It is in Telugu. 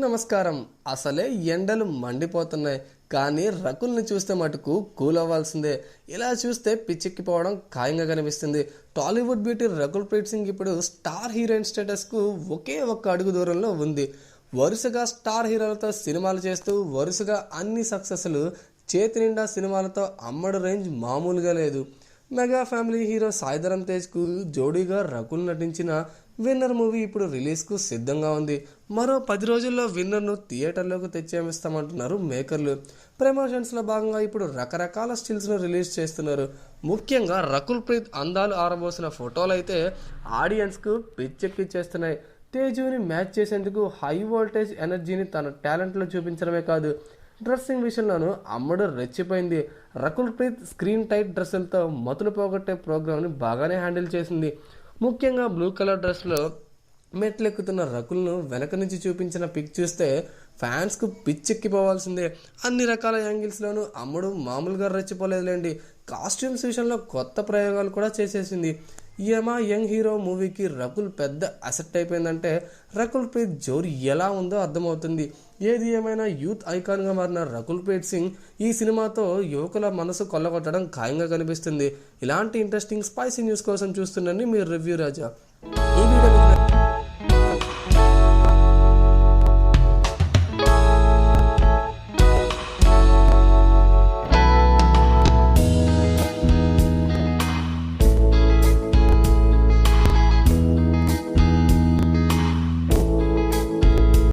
నమస్కారం. అసలే ఎండలు మండిపోతున్నాయి. కానీ రకుల్ని చూస్తే మటుకు కూల్ అవ్వాల్సిందే. ఇలా చూస్తే పిచ్చెక్కిపోవడం ఖాయంగా కనిపిస్తుంది. టాలీవుడ్ బ్యూటీ రకుల్ ప్రీత్ సింగ్ ఇప్పుడు స్టార్ హీరోయిన్ స్టేటస్కు ఒకే ఒక్క అడుగు దూరంలో ఉంది. వరుసగా స్టార్ హీరోలతో సినిమాలు చేస్తూ వరుసగా అన్ని సక్సెస్లు చేతి నిండా సినిమాలతో అమ్మడు రేంజ్ మామూలుగా లేదు. మెగా ఫ్యామిలీ హీరో సాయిధరం తేజ్కు జోడీగా రకుల్ నటించిన విన్నర్ మూవీ ఇప్పుడు రిలీజ్కు సిద్ధంగా ఉంది. మరో పది రోజుల్లో విన్నర్ను థియేటర్లోకి తెచ్చేమిస్తామంటున్నారు మేకర్లు. ప్రమోషన్స్లో భాగంగా ఇప్పుడు రకరకాల స్టిల్స్ను రిలీజ్ చేస్తున్నారు. ముఖ్యంగా రకుల్ ప్రీత్ అందాలు ఆరబోసిన ఫోటోలు అయితే ఆడియన్స్కు పిచ్చెక్కిచ్చేస్తున్నాయి. తేజుని మ్యాచ్ చేసేందుకు హై వోల్టేజ్ ఎనర్జీని తన టాలెంట్లో చూపించడమే కాదు డ్రెస్సింగ్ విషయంలోనూ అమ్మడు రెచ్చిపోయింది. రకుల్ ప్రీత్ స్క్రీన్ టైట్ డ్రెస్సులతో మతులు పోగొట్టే ప్రోగ్రామ్ని బాగానే హ్యాండిల్ చేసింది. ముఖ్యంగా బ్లూ కలర్ డ్రెస్లో మెట్లెక్కుతున్న రకుల్ను వెనక నుంచి చూపించిన పిక్ చూస్తే ఫ్యాన్స్కు పిచ్చెక్కిపోవాల్సిందే. అన్ని రకాల యాంగిల్స్లోనూ అమ్ముడు మామూలుగా రెచ్చిపోలేదులేండి. కాస్ట్యూమ్స్ విషయంలో కొత్త ప్రయోగాలు కూడా చేసేసింది. యమా యంగ్ హీరో మూవీకి రకుల్ పెద్ద అసెట్ అయిపోయిందంటే రకుల్ ప్రీత్ జోరు ఎలా ఉందో అర్థమవుతుంది. ఏది ఏమైనా యూత్ ఐకాన్గా మారిన రకుల్ ప్రీత్ సింగ్ ఈ సినిమాతో యువకుల మనసు కొల్లగొట్టడం ఖాయంగా కనిపిస్తుంది. ఇలాంటి ఇంట్రెస్టింగ్ స్పైసీ న్యూస్ కోసం చూస్తుండండి మీరు రివ్యూ రాజా.